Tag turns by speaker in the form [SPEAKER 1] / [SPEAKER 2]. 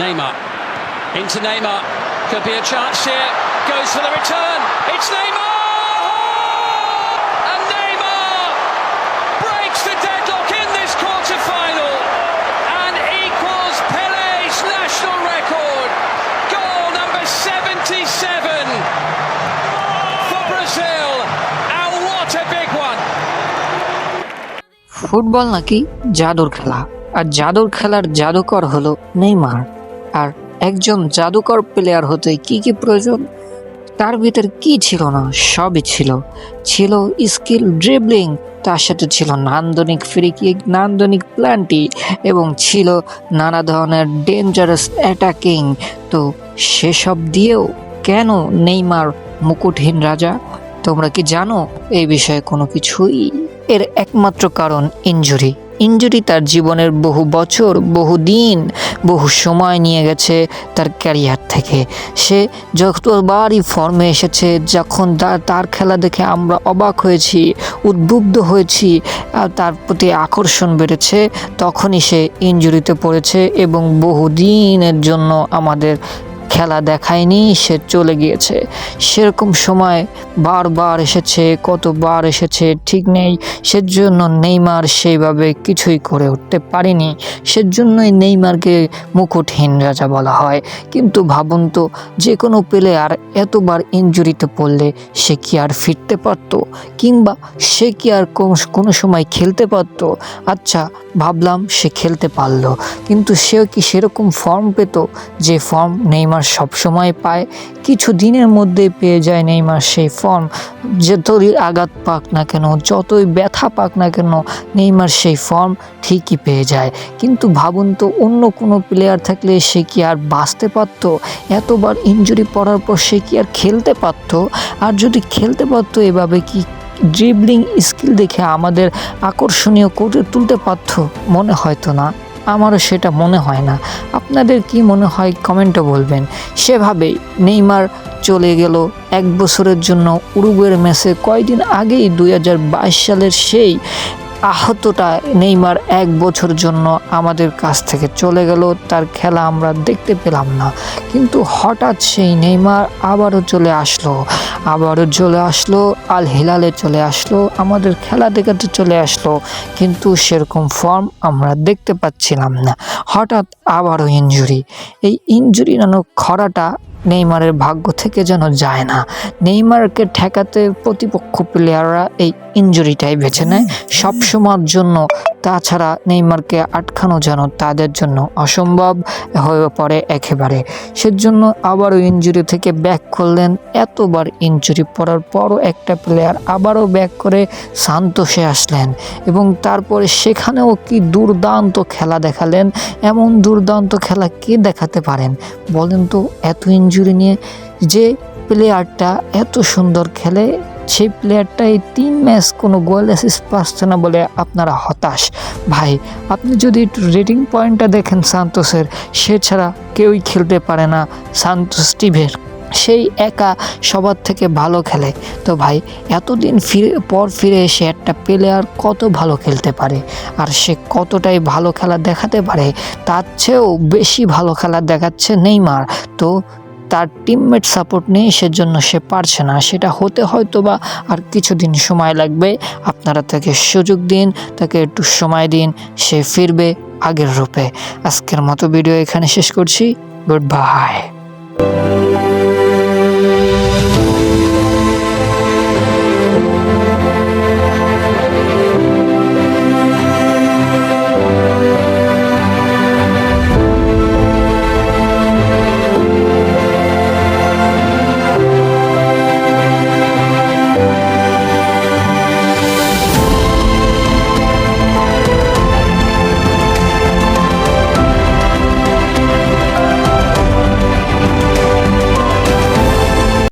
[SPEAKER 1] Neymar. Into Neymar. Could be a chance here. Goes for the return. It's Neymar! And Neymar breaks the deadlock in this quarter and equals Pele's national record. Goal number 77 for Brazil. And what a big one!
[SPEAKER 2] Football নাকি জাদুর খেলা আর জাদুর খেলার জাদুকর হলো Neymar আর একজন জাদুকর player হতে কি কি প্রয়োজন? তার ভিতর কি ছিল না? সবই ছিল। ছিল স্কিল ড্রিবলিং তার সাথে ছিল নান্দনিক ফ্রি কিক নান্দনিক প্ল্যান্টি এবং ছিল নানা ধরনের ডেঞ্জারাস অ্যাটাকিং তো সেসব দিয়েও কেন নেইমার মুকুটহীন রাজা? তোমরা কি জানো? এই বিষয়ে কোনো কিছুই এর একমাত্র কারণ ইনজুরি ইনজুরি তার জীবনের বহু বছর, বহু দিন, বহু সময় নিয়ে গেছে তার ক্যারিয়ার থেকে। সে যতবারই ফর্মে এসেছে, যখন তার- খেলা দেখে আমরা অবাক হয়েছি, উদ্বুদ্ধ হয়েছি তার প্রতি আকর্ষণ বেড়েছে, তখনই সে ইনজুরিতে পড়েছে এবং বহু দিনের জন্য আমাদের খেলা দেখায়নি, সে চলে গিয়েছে। সেরকম সময় বারবার এসেছে, কতবার এসেছে, ঠিক নেই। সেজন্য নেইমার সেইভাবে কিছুই করে উঠতে পারেনি। সেজন্যই নেইমারকে মুকুটহীন রাজা বলা হয়। কিন্তু ভাবুন তো, যে কোনো প্লেয়ার এতবার ইনজুরিতে পড়লে সে কি আর ফিরতে পারতো? কিংবা সে কি আর কোনো সময় খেলতে পারতো? আচ্ছা ভাবলাম সে খেলতে পারল। কিন্তু সেও কি সেরকম ফর্ম পেত যে ফর্ম নেইমার সবসময় পায়? কিছু দিনের মধ্যে পেয়ে যায় নেইমার সেই ফর্ম যতই আঘাত পাক না কেন, যতই ব্যথা পাক না কেন, নেইমার সেই ফর্ম ঠিকই পেয়ে যায়। কিন্তু ভাবুন তো, অন্য কোনো প্লেয়ার থাকলে সে কি আর বাঁচতে পারতো? এতবার ইনজুরি পড়ার পর সে কি আর খেলতে পারতো? আর যদি খেলতে পারতো, এভাবে কি ড্রিবলিং স্কিল দেখে আমাদের আকর্ষণীয় করে তুলতে পারত মনে হয়তো না। আমারও সেটা মনে হয় না। আপনাদের কি মনে হয় কমেন্টে বলবেন। সেভাবে নেইমার চলে গেল এক বছরের জন্য উরুগুয়ের ম্যাচে। কয়দিন আগেই দু হাজার বাইশ সালের সেই আহতটা নেইমার এক বছর জন্য আমাদের কাছ থেকে চলে গেল। তার খেলা আমরা দেখতে পেলাম না। কিন্তু হঠাৎ সেই নেইমার আবারও চলে আসলো। আবারও চলে আসলো আল হিলালে চলে আসলো, আমাদের খেলা দেখাতে চলে আসলো। কিন্তু সেরকম ফর্ম আমরা দেখতে পাচ্ছিলাম না। হঠাৎ আবারও ইনজুরি এই ইনজুরি নামক খরাটা নেইমারের ভাগ্য থেকে যেন যায় না। নেইমারকে ঠেকাতে প্রতিপক্ষ প্লেয়াররা এই ইনজুরিটাই বেছে নেয়। সবসময়ের জন্য তাছাড়া নেইমারকে আটকানো যেন তাদের জন্য অসম্ভব হয়ে পড়ে একেবারে। সেজন্য আবারও ইনজুরি থেকে ব্যাক করলেন। এতবার ইনজুরি পড়ার পরও একটা প্লেয়ার আবারও ব্যাক করে সান্তোষে আসলেন এবং তারপরে সেখানেও কি দুর্দান্ত খেলা দেখালেন, এমন দুর্দান্ত খেলা কে দেখাতে পারেন? বলেন তো, এত ইনজুরি নিয়ে যে প্লেয়ারটা এত সুন্দর খেলে সেই প্লেয়ারটা এই তিন ম্যাচ কোনো গোল অ্যাসিস্ট পাচ্ছে না বলে আপনারা হতাশ। ভাই, আপনি যদি একটু রেটিং পয়েন্টটা দেখেন সান্তোসের, সে ছাড়া কেউই খেলতে পারে না সান্তোস টিভের। সেই একা সবার থেকে ভালো খেলে। তো ভাই, এতদিন ফিরে, পর ফিরে এসে একটা প্লেয়ার কত ভালো খেলতে পারে? আর সে কতটাই ভালো খেলা দেখাতে পারে? তার চেয়েও বেশি ভালো খেলা দেখাচ্ছে নেইমার। তো তার টিমমেট সাপোর্ট নেই সেজন্য সে পারছে না। সেটা হতে হয়তো বা আর কিছুদিন সময় লাগবে। আপনারা তাকে সুযোগ দিন, তাকে একটু সময় দিন, সে ফিরবে আগের রূপে। আজকের মতো ভিডিও এখানে শেষ করছি। Good bye